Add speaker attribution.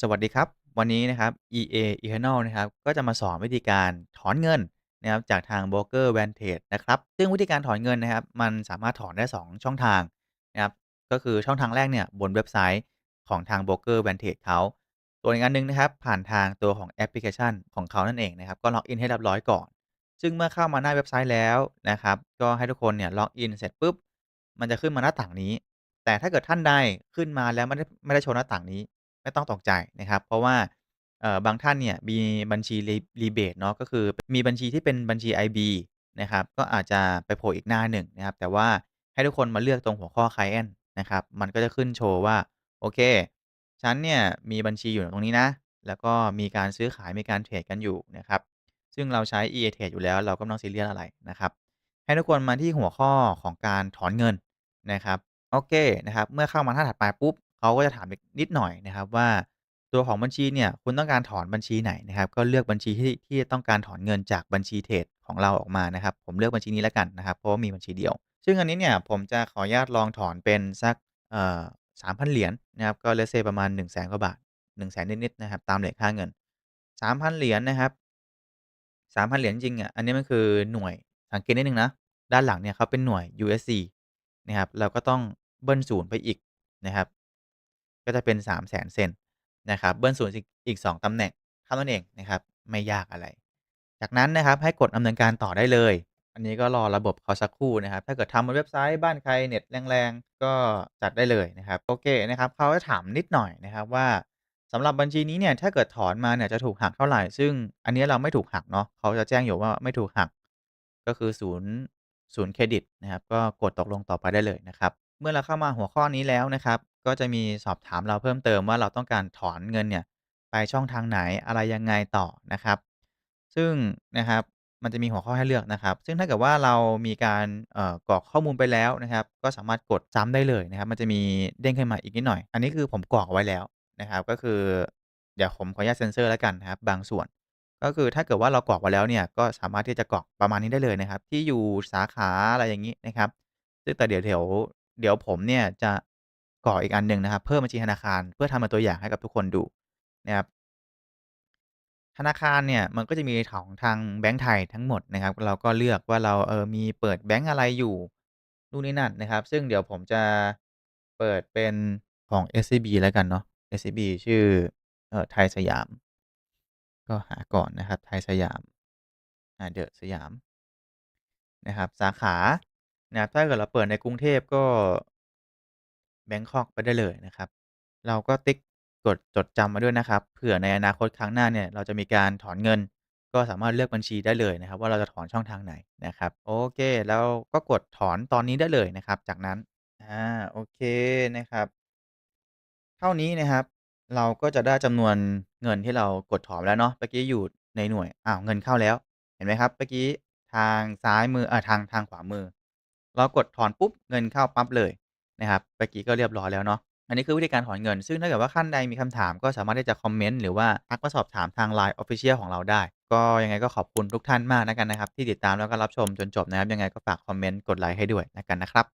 Speaker 1: สวัสดีครับ วันนี้นะครับ EA Eternal นะครับก็จะมาสอนวิธีการถอนเงินนะครับจากทางโบรกเกอร์ Vantage นะครับซึ่งวิธีการถอนเงินนะครับ มันสามารถถอนได้ 2 ช่องทางนะครับก็คือช่องทางแรกเนี่ยบนเว็บไซต์ของทางโบรกเกอร์ Vantage เขาส่วอีกอันหนึ่งนะครับ ผ่านทางตัวของแอปพลิเคชันของเขานั่นเองนะครับ ก็ล็อกอินให้เรียบร้อยก่อน ซึ่งเมื่อเข้ามาหน้าเว็บไซต์แล้วนะครับก็ให้ทุกคนเนี่ยล็อกอินเสร็จปุ๊บมันจะขึ้นมาหน้าต่างนี้ แต่ถ้าเกิดท่านใดขึ้นมาแล้วไม่ได้ไม่ได้โชว์หน้าต่างนี้ ไม่ต้องตกใจนะครับ เพราะว่าบางท่านเนี่ยมีบัญชีรี rebate เนาะก็คือมีบัญชีที่เป็นบัญชี IB นะครับก็อาจจะไปโผล่อีกหน้าหนึ่งนะครับแต่ว่าให้ทุกคนมาเลือกตรงหัวข้อ client นะครับมันก็จะขึ้นโชว์ว่าโอเคฉันเนี่ยมีบัญชีอยู่ตรงนี้นะ แล้วก็มีการซื้อขายมีการเทรดกันอยู่นะครับซึ่งเราใช้ EA Trade อยู่แล้วเราก็ไม่ต้องซีเรียสอะไรนะครับให้ทุกคนมาที่หัวข้อของการถอนเงินนะครับโอเคนะครับเมื่อเข้ามาหน้าถัดไปปุ๊บ เขาก็จะถามอีกนิดหน่อยนะครับว่าตัวของบัญชีเนี่ยคุณต้องการถอนบัญชีไหนนะครับ ก็เลือกบัญชีที่ที่ต้องการถอนเงินจากบัญชีเทรดของเราออกมานะครับ ผมเลือกบัญชีนี้แล้วกันนะครับ เพราะว่ามีบัญชีเดียว ซึ่งอันนี้เนี่ยผมจะขออนุญาตลองถอนเป็นสักเอ่อ3,000เหรียญนะครับก็ let's say ประมาณ100,000กว่าบาท100,000นิดๆนะครับตามเรตค่าเงิน3,000เหรียญนะครับ3,000เหรียญจริงๆอะอันนี้มันคือหน่วยสังเกตนิดหนึ่งนะด้านหลังเนี่ยเขาเป็นหน่วย USD นะครับเราก็ต้องเบิล0ไปอีกนะครับ ก็จะเป็น300,000เซนนะครับ เบิล0อีกอีก 2 ตำแหน่งเท่านั้นเองนะครับ ไม่ยากอะไร จากนั้นนะครับให้กดดำเนินการต่อได้เลย อันนี้ก็รอระบบเขาสักครู่นะครับ ถ้าเกิดทำบนเว็บไซต์บ้านใครเน็ตแรงๆ ก็จัดได้เลยนะครับ โอเคนะครับเขาจะถามนิดหน่อยนะครับว่าสำหรับบัญชีนี้เนี่ยถ้าเกิดถอนมาเนี่ยจะถูกหักเท่าไหร่ ซึ่งอันนี้เราไม่ถูกหักเนาะเขาจะแจ้งอยู่ว่าไม่ถูกหัก ก็คือ0 0เครดิตนะครับ ก็กดตกลงต่อไปได้เลยนะครับ เมื่อเราเข้ามาหัวข้อนี้แล้วนะครับ ก็จะมีสอบถามเราเพิ่มเติมว่า เราต้องการถอนเงินเนี่ยไปช่องทางไหน อะไรยังไงต่อนะครับ ซึ่งนะครับมันจะมีหัวข้อให้เลือกนะครับ ซึ่งถ้าเกิดว่าเรามีการเอ่อกรอกข้อมูลไปแล้วนะครับ ก็สามารถกดซ้ำได้เลยนะครับ มันจะมีเด้งขึ้นมาอีกนิดหน่อย อันนี้คือผมกรอกเอาไว้แล้วนะครับ ก็คือเดี๋ยวผมขออนุญาตเซ็นเซอร์แล้วกันนะครับ บางส่วน ก็คือถ้าเกิดว่าเรากรอกไว้แล้วเนี่ยก็สามารถที่จะกรอกประมาณนี้ได้เลยนะครับ ที่อยู่สาขาอะไรอย่างงี้นะครับ ซึ่งแต่เดี๋ยวเดี๋ยวเดี๋ยวผมเนี่ยจะ กรออีกอันหนึ่งนะครับ เพิ่มบัญชีธนาคารเพื่อทำเป็นตัวอย่างให้กับทุกคนดูนะครับธนาคารเนี่ยมันก็จะมีของทางแบงก์ไทยทั้งหมดนะครับ เราก็เลือกว่าเราเออมีเปิดแบงก์อะไรอยู่นู่นนี่นั่นนะครับ ซึ่งเดี๋ยวผมจะเปิดเป็นของ SCB แล้วกันเนาะ SCB ชื่อเอ่อไทยสยาม ก็หาก่อนนะครับ ไทยสยามอ่าเดอะสยามนะครับ สาขานะครับถ้าเกิดเราเปิดในกรุงเทพก็ แบงคอกไปได้เลยนะครับ เราก็ติ๊กกดจดจำไว้ด้วยนะครับ เผื่อในอนาคตครั้งหน้าเนี่ย เราจะมีการถอนเงิน ก็สามารถเลือกบัญชีได้เลยนะครับว่า เราจะถอนช่องทางไหนนะครับ โอเค แล้วก็กดถอนตอนนี้ได้เลยนะครับ จากนั้น อา โอเคนะครับ เท่านี้นะครับ เราก็จะได้จำนวนเงินที่เรากดถอนแล้วเนาะ เมื่อกี้อยู่ในหน่วย อ้าว เงินเข้าแล้ว เห็นไหมครับ เมื่อกี้ทางซ้ายมืออ่าทาง ทางขวามือ เรากดถอนปุ๊บ เงินเข้าปั๊บเลย นะครับเมื่อกี้ก็เรียบร้อยแล้วเนาะอันนี้คือวิธีการถอนเงิน ซึ่งถ้าเกิดว่าท่านใดมีคำถามก็สามารถที่จะคอมเมนต์หรือว่าทักมาสอบถามทาง LINE Official ของเราได้ ก็ยังไงก็ขอบคุณทุกท่านมากนะกันนะครับ ที่ติดตามแล้วก็รับชมจนจบนะครับ ยังไงก็ฝากคอมเมนต์กดไลค์ให้ด้วยนะกันนะครับ